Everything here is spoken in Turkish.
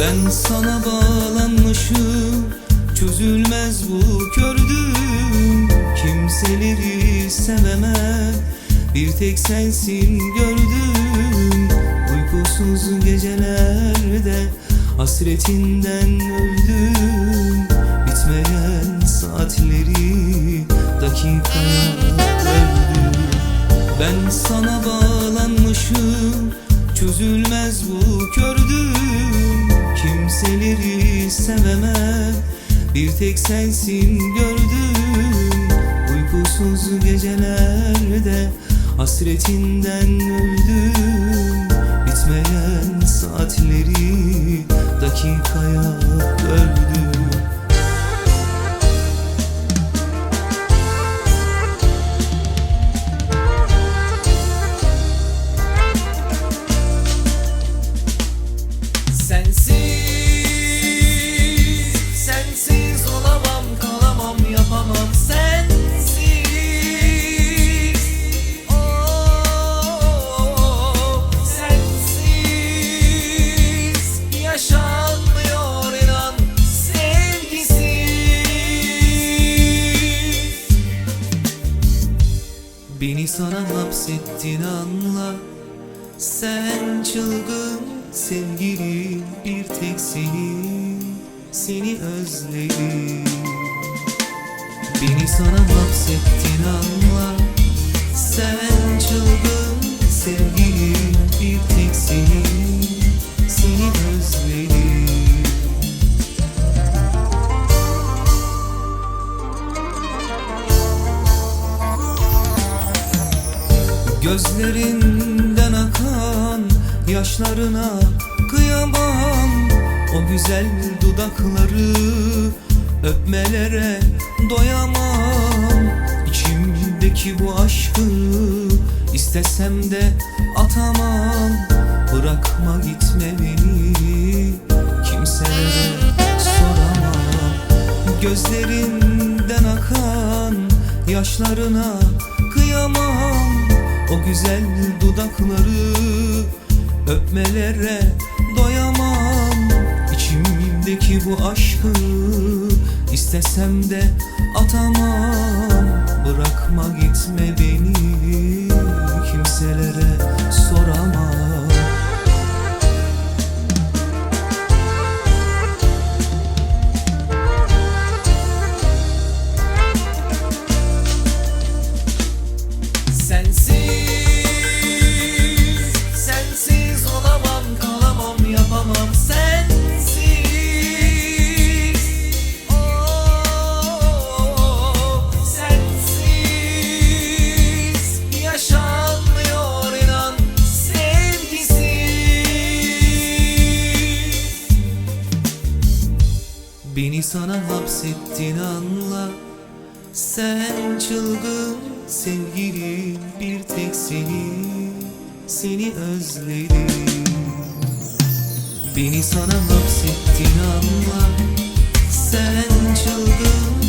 Ben sana bağlanmışım Çözülmez bu kördüm Kimseleri sevemem Bir tek sensin gördüm Uykusuz gecelerde Hasretinden öldüm. Bitmeyen saatleri Dakikaya öldüm. Ben sana bağlanmışım Çözülmez bu kördüm Kimseleri sevemem Bir tek sensin gördüm Uykusuz gecelerde Hasretinden öldüm. Bitmeyen saatleri Dakikaya öldüm Beni sana hapsettin anla. Sen çılgın sevgili bir tek seni Seni özledim. Beni sana hapsettin anla. Sen çılgın Gözlerinden akan yaşlarına kıyamam. O güzel dudakları öpmelere doyamam. İçimdeki bu aşkı istesem de atamam. Bırakma gitme beni kimselere soramam. Gözlerinden akan yaşlarına kıyamam O güzel dudakları öpmelere doyamam. İçimdeki bu aşkı istesem de atamam. Bırakma gitme beni sana hapsettin anla. Sen çılgın sevgili bir tek seni Seni özledim. Beni sana hapsettin anla. Sen çılgın